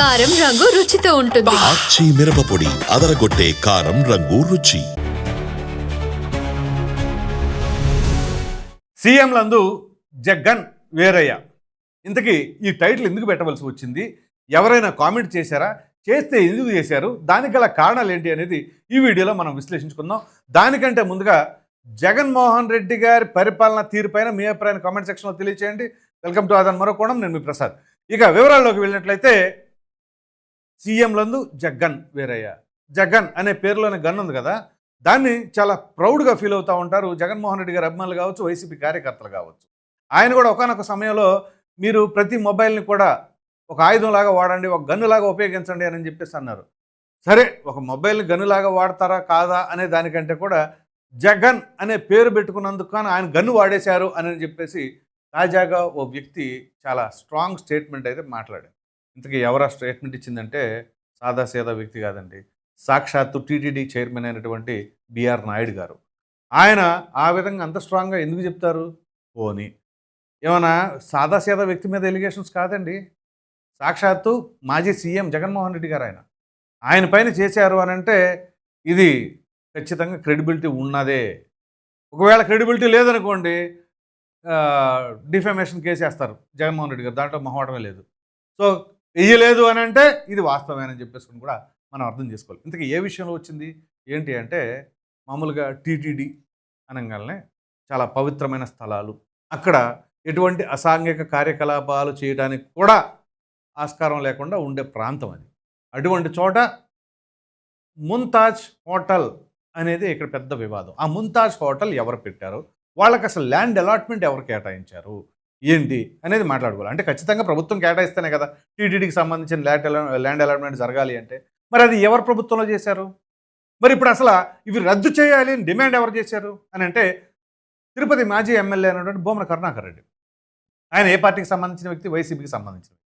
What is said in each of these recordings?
కారం రంగు రుచితో ఉంటుంది. ఆచి మిరపపొడి అదరగొట్టే కారం రంగు రుచి. సీఎంలందు జగన్ వీరయ్య. ఇంతకీ ఈ టైటిల్ ఎందుకు పెట్టవలసి వచ్చింది? ఎవరైనా కామెంట్ చేశారా? చేస్తే ఎందుకు చేశారు? దానికి గల కారణాలు ఏంటి అనేది ఈ వీడియోలో మనం విశ్లేషించుకుందాం. దానికంటే ముందుగా జగన్మోహన్ రెడ్డి గారి పరిపాలన తీరుపైన మీ అభిప్రాయాన్ని కామెంట్ సెక్షన్లో తెలియచేయండి. వెల్కమ్ టు ఆదాన్ మరో కోణం నేను మీ ప్రసాద్. ఇక వివరాల్లోకి వెళ్ళినట్లయితే సీఎంలందు జగన్ వేరయ్య. జగన్ అనే పేరులోనే గన్ ఉంది కదా. దాన్ని చాలా ప్రౌడ్గా ఫీల్ అవుతూ ఉంటారు. జగన్మోహన్ రెడ్డి గారి అభిమానులు కావచ్చు వైసీపీ కార్యకర్తలు కావచ్చు. ఆయన కూడా ఒకనొక సమయంలో మీరు ప్రతి మొబైల్ని కూడా ఒక ఆయుధంలాగా వాడండి ఒక గన్నులాగా ఉపయోగించండి అని చెప్పేసి అన్నారు. సరే ఒక మొబైల్ని గన్నులాగా వాడతారా కాదా అనే దానికంటే కూడా జగన్ అనే పేరు పెట్టుకున్నందుకు కానీ ఆయన గన్ను వాడేశారు అని చెప్పేసి తాజాగా ఓ వ్యక్తి చాలా స్ట్రాంగ్ స్టేట్మెంట్ అయితే మాట్లాడారు ఇంతకీ ఎవరా స్టేట్మెంట్ ఇచ్చిందంటే సాదాసీదా వ్యక్తి కాదండి. సాక్షాత్తు టీటీడీ చైర్మన్ అయినటువంటి బిఆర్ నాయుడు గారు. ఆయన ఆ విధంగా అంత స్ట్రాంగ్గా ఎందుకు చెప్తారు? పోని. ఏమైనా సాదాసీదా వ్యక్తి మీద ఎలిగేషన్స్ కాదండి. సాక్షాత్తు మాజీ సీఎం జగన్మోహన్ రెడ్డి గారు ఆయన. ఆయన పైన చేశారు అని అంటే ఇది ఖచ్చితంగా క్రెడిబిలిటీ ఉన్నదే. ఒకవేళ క్రెడిబిలిటీ లేదనుకోండి డిఫమేషన్ కేసు వేస్తారు జగన్మోహన్ రెడ్డి గారు. దాంట్లో మొహమాటమే లేదు. సో వెయ్యలేదు అని అంటే ఇది వాస్తవమేనని చెప్పేసుకుని కూడా మనం అర్థం చేసుకోవాలి. ఇంతకీ ఏ విషయంలో వచ్చింది? ఏంటి అంటే మామూలుగా టీటీడీ అనగానే చాలా పవిత్రమైన స్థలాలు. అక్కడ ఎటువంటి అసాంఘిక కార్యకలాపాలు చేయడానికి కూడా ఆస్కారం లేకుండా ఉండే ప్రాంతం అది. అటువంటి చోట ముంతాజ్ హోటల్ అనేది ఇక్కడ పెద్ద వివాదం. ఆ ముంతాజ్ హోటల్ ఎవరు పెట్టారు? వాళ్ళకి అసలు ల్యాండ్ అలాట్మెంట్ ఎవరు కేటాయించారు? ఏంటి అనేది మాట్లాడుకోవాలి. అంటే ఖచ్చితంగా ప్రభుత్వం కేటాయిస్తేనే కదా టీటీడీకి సంబంధించిన ల్యాండ్ ల్యాండ్ అలాట్మెంట్ జరగాలి అంటే. మరి అది ఎవరు ప్రభుత్వంలో చేశారు? మరి ఇప్పుడు అసలు ఇవి రద్దు చేయాలి అని డిమాండ్ ఎవరు చేశారు? అని అంటే తిరుపతి మాజీ ఎమ్మెల్యే అయినటువంటి భూమన కరుణాకర్ రెడ్డి. ఆయన ఏ పార్టీకి సంబంధించిన వ్యక్తి? వైసీపీకి సంబంధించిన వ్యక్తి.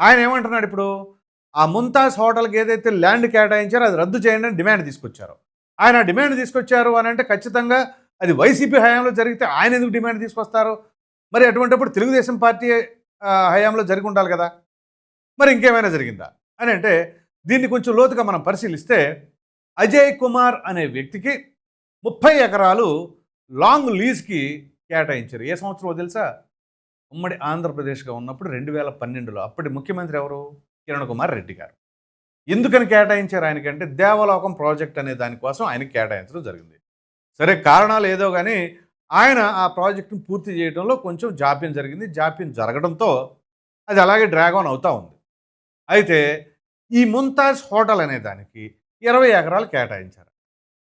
ఆయన ఏమంటున్నాడు ఇప్పుడు? ఆ ముంతాజ్ హోటల్కి ఏదైతే ల్యాండ్ కేటాయించారో అది రద్దు చేయండి అని డిమాండ్ తీసుకొచ్చారు. ఆయన డిమాండ్ తీసుకొచ్చారు అని అంటే ఖచ్చితంగా అది వైసీపీ హయాంలో జరిగితే ఆయన ఎందుకు డిమాండ్ తీసుకొస్తారు? మరి అటువంటిప్పుడు తెలుగుదేశం పార్టీ హయాంలో జరిగి ఉండాలి కదా. మరి ఇంకేమైనా జరిగిందా? అని అంటే దీన్ని కొంచెం లోతుగా మనం పరిశీలిస్తే అజయ్ కుమార్ అనే వ్యక్తికి ముప్పై ఎకరాలు లాంగ్ లీజ్కి కేటాయించారు. ఏ సంవత్సరం తెలుసా? ఉమ్మడి ఆంధ్రప్రదేశ్గా ఉన్నప్పుడు రెండు వేల పన్నెండులో అప్పటి ముఖ్యమంత్రి ఎవరు? కిరణ్ కుమార్ రెడ్డి గారు. ఎందుకని కేటాయించారు ఆయనకంటే? దేవలోకం ప్రాజెక్ట్ అనే దానికోసం ఆయనకి కేటాయించడం జరిగింది. సరే కారణాలు ఏదో కానీ ఆయన ఆ ప్రాజెక్టును పూర్తి చేయడంలో కొంచెం జాప్యం జరిగింది. జాప్యం జరగడంతో అది అలాగే డ్రాగ్ ఆన్ అవుతూ ఉంది. అయితే ఈ ముంతాజ్ హోటల్ అనే దానికి ఇరవై ఎకరాలు కేటాయించారు.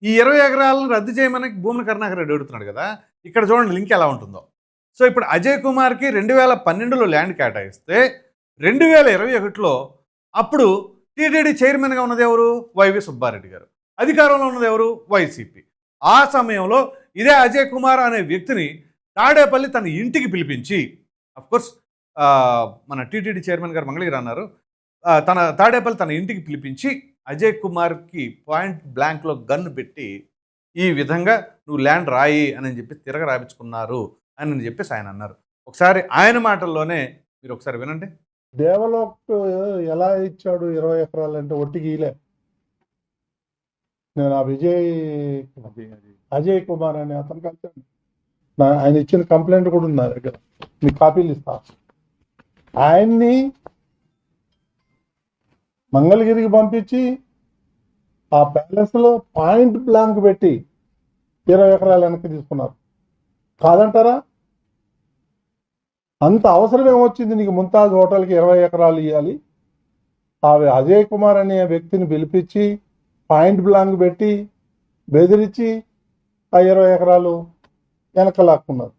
ఈ ఇరవై ఎకరాలను రద్దు చేయమని భూమిని కరుణాకర్ రెడ్డి అడుగుతున్నాడు కదా ఇక్కడ చూడండి లింక్ ఎలా ఉంటుందో. సో ఇప్పుడు అజయ్ కుమార్కి రెండు వేల పన్నెండులో ల్యాండ్ కేటాయిస్తే రెండు వేల ఇరవై ఒకటిలో అప్పుడు టీటీడీ చైర్మన్గా ఉన్నది ఎవరు? వైవి సుబ్బారెడ్డి గారు. అధికారంలో ఉన్నది ఎవరు? వైసీపీ. ఆ సమయంలో ఇదే అజయ్ కుమార్ అనే వ్యక్తిని తాడేపల్లి తన ఇంటికి పిలిపించి అఫ్కోర్స్ మన టీటీడీ చైర్మన్ గారు మంగళగిరి అన్నారు. తన తాడేపల్లి తన ఇంటికి పిలిపించి అజయ్ కుమార్కి పాయింట్ బ్లాంక్లో గన్ను పెట్టి ఈ విధంగా నువ్వు ల్యాండ్ రాయి అని చెప్పి తిరగ రాయించుకున్నారు అని చెప్పేసి ఆయన అన్నారు. ఒకసారి ఆయన మాటల్లోనే మీరు ఒకసారి వినండి. దేవలోక్ ఎలా ఇచ్చాడు ఇరవై ఎకరాలు అంటే ఒట్టికి ఇలే. నేను ఆ విజయ్ అజయ్ కుమార్ అనే అతను కలిసాను ఆయన ఇచ్చిన కంప్లైంట్ కూడా ఉంది నా దగ్గర. మీకు కాపీలు ఇస్తా. ఆయన్ని మంగళగిరికి పంపించి ఆ ప్యాలెస్లో పాయింట్ బ్లాంక్ పెట్టి ఇరవై ఎకరాలు వెనక్కి తీసుకున్నారు. కాదంటారా? అంత అవసరం ఏమొచ్చింది? నీకు ముంతాజ్ హోటల్కి ఇరవై ఎకరాలు ఇవ్వాలి ఆ అజయ్ కుమార్ అనే వ్యక్తిని పిలిపించి పాయింట్ బ్లాంక్ పెట్టి బెదిరించి ఆ ఇరవై ఎకరాలు వెనక లాక్కున్నారు.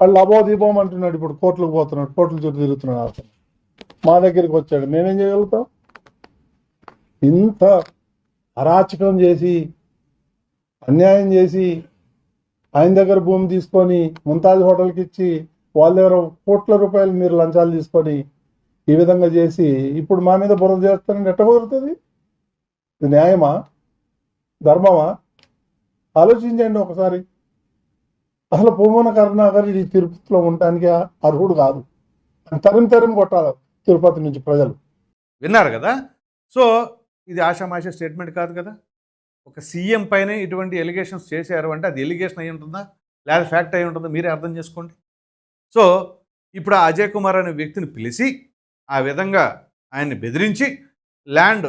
వాళ్ళు అబో దీపం అంటున్నాడు ఇప్పుడు కోర్టులకు పోతున్నాడు కోర్టుల చుట్టూ తిరుగుతున్నాడు అతను. మా దగ్గరికి వచ్చాడు. మేమేం చేయగలుగుతాం? ఇంత అరాచకం చేసి అన్యాయం చేసి ఆయన దగ్గర భూమి తీసుకొని ముంతాజ్ హోటల్కి ఇచ్చి వాళ్ళ దగ్గర కోట్ల రూపాయలు మీరు లంచాలు తీసుకొని ఈ విధంగా చేసి ఇప్పుడు మా మీద బురద చేస్తానంటే ఎట్ట కుదురుతుంది? ఇది న్యాయమా? ధర్మమా? ఆలోచించండి ఒకసారి. అసలు పూమన కరుణాకర్ ఈ తిరుపతిలో ఉండటానికి అర్హుడు కాదు. తరిం తరిం కొట్టాలి తిరుపతి నుంచి ప్రజలు. విన్నారు కదా? సో ఇది ఆషామాషా స్టేట్మెంట్ కాదు కదా? ఒక సీఎం పైన ఇటువంటి ఎలిగేషన్స్ చేశారు అంటే అది ఎలిగేషన్ అయి ఉంటుందా? లేదా ఫ్యాక్ట్ అయి ఉంటుందా? మీరే అర్థం చేసుకోండి. సో ఇప్పుడు ఆ అజయ్ కుమార్ అనే వ్యక్తిని పిలిచి ఆ విధంగా ఆయన్ని బెదిరించి ల్యాండ్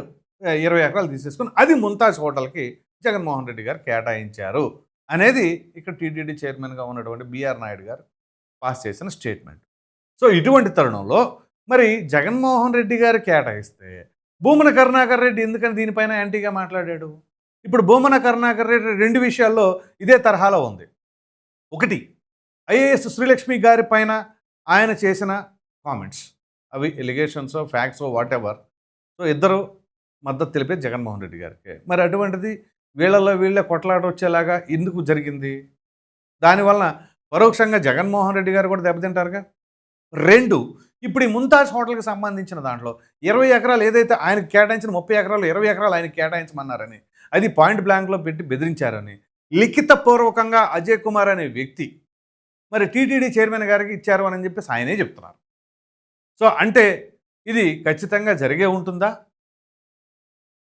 ఇరవై ఎకరాలు తీసేసుకుని అది ముంతాజ్ హోటల్కి జగన్మోహన్ రెడ్డి గారు కేటాయించారు అనేది ఇక్కడ టీటీడీ చైర్మన్గా ఉన్నటువంటి బిఆర్ నాయుడు గారు పాస్ చేసిన స్టేట్మెంట్. సో ఇటువంటి తరుణంలో మరి జగన్మోహన్ రెడ్డి గారు కేటాయిస్తే భూమన కరుణాకర్ రెడ్డి ఎందుకని దీనిపైన యాంటీగా మాట్లాడాడు? ఇప్పుడు భూమన కరుణాకర్ రెడ్డి రెండు విషయాల్లో ఇదే తరహాలో ఉంది. ఒకటి ఐఏఎస్ శ్రీలక్ష్మి గారి పైన ఆయన చేసిన కామెంట్స్. అవి allegations facts whatever so ఇద్దరు మద్దతు తెలిపే జగన్మోహన్ రెడ్డి గారికి. మరి అటువంటిది వీళ్ళల్లో వీళ్ళే కొట్లాట వచ్చేలాగా ఎందుకు జరిగింది? దానివలన పరోక్షంగా జగన్మోహన్ రెడ్డి గారు కూడా దెబ్బతింటారుగా? రెండు ఇప్పుడు ఈ ముంతాజ్ హోటల్కి సంబంధించిన దాంట్లో ఇరవై ఎకరాలు ఏదైతే ఆయనకు కేటాయించిన ముప్పై ఎకరాలు ఇరవై ఎకరాలు ఆయనకు కేటాయించమన్నారని అది పాయింట్ బ్లాంక్లో పెట్టి బెదిరించారని లిఖితపూర్వకంగా అజయ్ కుమార్ అనే వ్యక్తి మరి టీటీడీ చైర్మన్ గారికి ఇచ్చారు అని చెప్పేసి ఆయనే చెప్తున్నారు. సో అంటే ఇది ఖచ్చితంగా జరిగే ఉంటుందా?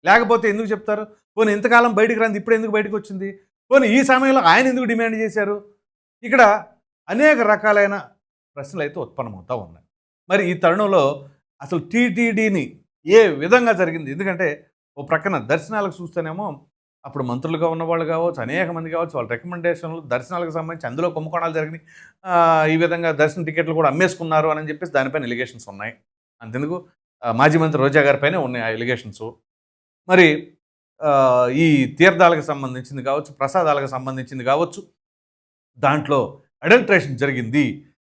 లేకపోతే ఎందుకు చెప్తారు? పోనీ ఇంతకాలం బయటికి రాంది ఇప్పుడు ఎందుకు బయటకు వచ్చింది? పోనీ ఈ సమయంలో ఆయన ఎందుకు డిమాండ్ చేశారు? ఇక్కడ అనేక రకాలైన ప్రశ్నలు అయితే ఉత్పన్నమవుతూ ఉన్నాయి. మరి ఈ తరుణంలో అసలు టీటీడీని ఏ విధంగా జరిగింది? ఎందుకంటే ఓ ప్రక్కన దర్శనాలకు చూస్తేనేమో అప్పుడు మంత్రులుగా ఉన్నవాళ్ళు కావచ్చు అనేక మంది కావచ్చు వాళ్ళ రికమెండేషన్లు దర్శనాలకు సంబంధించి అందులో కుంభకోణాలు జరిగినాయి. ఈ విధంగా దర్శన టికెట్లు కూడా అమ్మేసుకున్నారు అని చెప్పేసి దానిపైన ఎలిగేషన్స్ ఉన్నాయి. అంతెందుకు? మాజీ మంత్రి రోజా గారిపైనే ఉన్నాయి ఆ ఎలిగేషన్స్ మరి ఈ తీర్థాలకు సంబంధించింది కావచ్చు ప్రసాదాలకు సంబంధించింది కావచ్చు దాంట్లో అడల్ట్రేషన్ జరిగింది.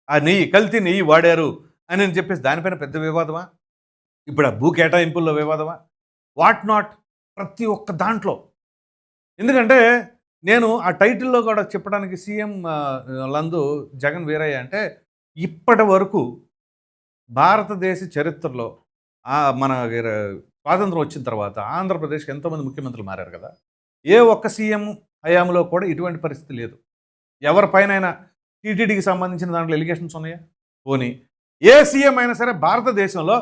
ఆ నెయ్యి కల్తీ నెయ్యి వాడారు అని అని చెప్పేసి దానిపైన పెద్ద వివాదమా? ఇప్పుడు ఆ భూ కేటాయింపుల్లో వివాదమా? వాట్ నాట్ ప్రతి ఒక్క దాంట్లో. ఎందుకంటే నేను ఆ టైటిల్లో కూడా చెప్పడానికి సీఎం లందు జగన్ వీరయ్య అంటే ఇప్పటి వరకు భారతదేశ చరిత్రలో మన స్వాతంత్రం వచ్చిన తర్వాత ఆంధ్రప్రదేశ్కి ఎంతోమంది ముఖ్యమంత్రులు మారారు కదా. ఏ ఒక్క సీఎం హయాంలో కూడా ఇటువంటి పరిస్థితి లేదు. ఎవరిపైనైనా టీటీడీకి సంబంధించిన దాంట్లో ఎలిగేషన్స్ ఉన్నాయా? పోనీ. ఏ సీఎం అయినా సరే భారతదేశంలో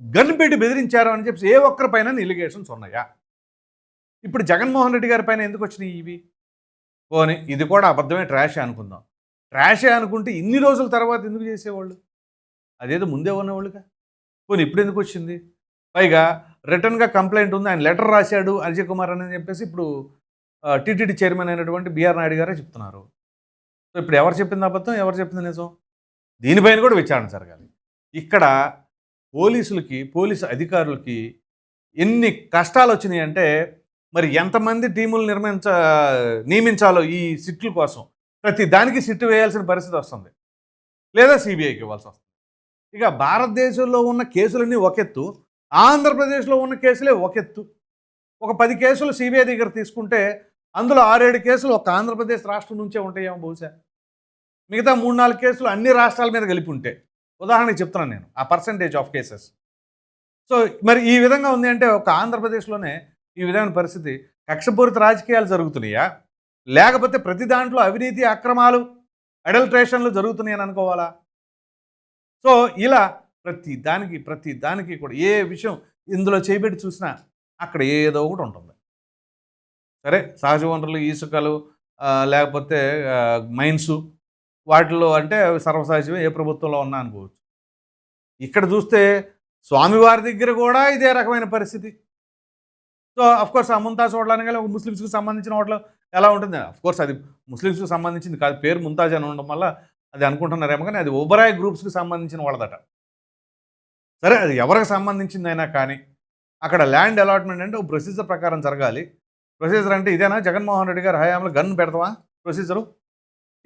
గన్ పెట్టి బెదిరించారు అని చెప్పి ఏ ఒక్కరిపైన ఎలిగేషన్స్ ఉన్నాయా? ఇప్పుడు జగన్మోహన్ రెడ్డి గారి పైన ఎందుకు వచ్చినాయి ఇవి? పోనీ ఇది కూడా అబద్ధమే ట్రాషే అనుకుందాం. ట్రాషే అనుకుంటే ఇన్ని రోజుల తర్వాత ఎందుకు చేసేవాళ్ళు? అదేదో ముందే ఉన్నవాళ్ళుగా. పోనీ ఇప్పుడు ఎందుకు వచ్చింది? పైగా రిటర్న్గా కంప్లైంట్ ఉంది. ఆయన లెటర్ రాశాడు అజయ్ కుమార్ అని చెప్పేసి ఇప్పుడు టీటీడీ చైర్మన్ అయినటువంటి బిఆర్ నాయుడు గారే చెప్తున్నారు. సో ఇప్పుడు ఎవరు చెప్పింది అబద్ధం? ఎవరు చెప్పింది నిజం? దీనిపైన కూడా విచారణ జరగాలి. ఇక్కడ పోలీసులకి పోలీసు అధికారులకి ఎన్ని కష్టాలు వచ్చినాయి అంటే మరి ఎంతమంది టీములు నిర్మించ నియమించాలో ఈ సిట్ల కోసం ప్రతి దానికి సిట్టు వేయాల్సిన పరిస్థితి వస్తుంది. లేదా సిబిఐకి ఇవ్వాల్సి వస్తుంది. ఇక భారతదేశంలో ఉన్న కేసులన్నీ ఒకెత్తు. ఆంధ్రప్రదేశ్లో ఉన్న కేసులే ఒక ఎత్తు. ఒక పది కేసులు సిబిఐ దగ్గర తీసుకుంటే అందులో ఆరేడు కేసులు ఒక ఆంధ్రప్రదేశ్ రాష్ట్రం నుంచే ఉంటాయేమో బహుశా. మిగతా మూడు నాలుగు కేసులు అన్ని రాష్ట్రాల మీద కలిపి ఉంటే. ఉదాహరణకి చెప్తున్నాను నేను ఆ పర్సంటేజ్ ఆఫ్ కేసెస్ సో మరి ఈ విధంగా ఉంది అంటే ఒక ఆంధ్రప్రదేశ్లోనే ఈ విధమైన పరిస్థితి కక్షపూరిత రాజకీయాలు జరుగుతున్నాయా? లేకపోతే ప్రతి దాంట్లో అవినీతి అక్రమాలు అడల్ట్రేషన్లు జరుగుతున్నాయని అనుకోవాలా? సో ఇలా ప్రతి దానికి ప్రతి దానికి కూడా ఏ విషయం ఇందులో చేయబెట్టి చూసినా అక్కడ ఏదో ఒకటి ఉంటుంది. సరే సహజ వనరులు ఇసుకలు లేకపోతే మైన్స్ వాటిలో అంటే సర్వసహజమే ఏ ప్రభుత్వంలో ఉన్నా అనుకోవచ్చు. ఇక్కడ చూస్తే స్వామివారి దగ్గర కూడా ఇదే రకమైన పరిస్థితి. సో అఫ్కోర్స్ ఆ ముంతాజ్ హోటల్ అనగానే ఒక ముస్లిమ్స్కి సంబంధించిన హోటల్ ఎలా ఉంటుంది? అఫ్కోర్స్ అది ముస్లిమ్స్కి సంబంధించింది కాదు. పేరు ముంతాజ్ అని ఉండడం వల్ల అది అనుకుంటున్నారేమో కానీ అది ఉబరాయ్ గ్రూప్స్కి సంబంధించిన వాళ్ళదట. సరే అది ఎవరికి సంబంధించిందైనా కానీ అక్కడ ల్యాండ్ అలాట్మెంట్ అంటే ఒక ప్రొసీజర్ ప్రకారం జరగాలి. ప్రొసీజర్ అంటే ఇదేనా? జగన్మోహన్ రెడ్డి గారు హయాంలో గన్ పెడతామా ప్రొసీజరు?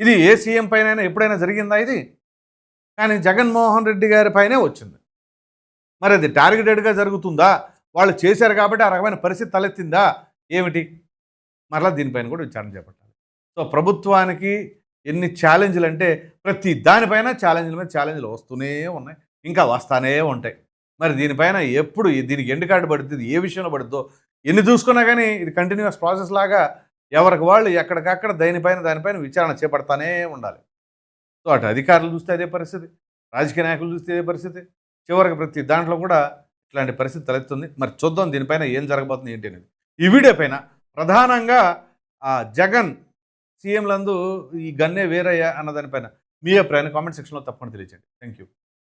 ఇది ఏ సీఎం పైన ఎప్పుడైనా జరిగిందా ఇది? కానీ జగన్మోహన్ రెడ్డి గారి పైనే వచ్చింది. మరి అది టార్గెటెడ్గా జరుగుతుందా? వాళ్ళు చేశారు కాబట్టి ఆ రకమైన పరిస్థితి తలెత్తిందా? ఏమిటి? మరలా దీనిపైన కూడా విచారణ చేపట్టాలి. సో ప్రభుత్వానికి ఎన్ని ఛాలెంజ్లు అంటే ప్రతి దానిపైన ఛాలెంజ్ల మీద ఛాలెంజ్లు వస్తూనే ఉన్నాయి. ఇంకా వస్తానే ఉంటాయి. మరి దీనిపైన ఎప్పుడు దీనికి ఎండ్ కార్డు పడుతుంది ఏ విషయంలో పడుతుందో ఎన్ని చూసుకున్నా కానీ ఇది కంటిన్యూస్ ప్రాసెస్ లాగా ఎవరికి వాళ్ళు ఎక్కడికక్కడ దానిపైన దానిపైన విచారణ చేపడతానే ఉండాలి. సో అటు అధికారులు చూస్తే అదే పరిస్థితి రాజకీయ నాయకులు చూస్తే అదే పరిస్థితి చివరికి ప్రతి దాంట్లో కూడా ఇట్లాంటి పరిస్థితి తలెత్తుంది. మరి చూద్దాం దీనిపైన ఏం జరగబోతుంది ఏంటి అనేది. ఈ వీడియో పైన ప్రధానంగా ఆ జగన్ సీఎంలందు ఈ గన్నే వేరయ్యా అన్న దానిపైన మీ అభిప్రాయాన్ని కామెంట్ సెక్షన్లో తప్పకుండా తెలియజేయండి థ్యాంక్ యూ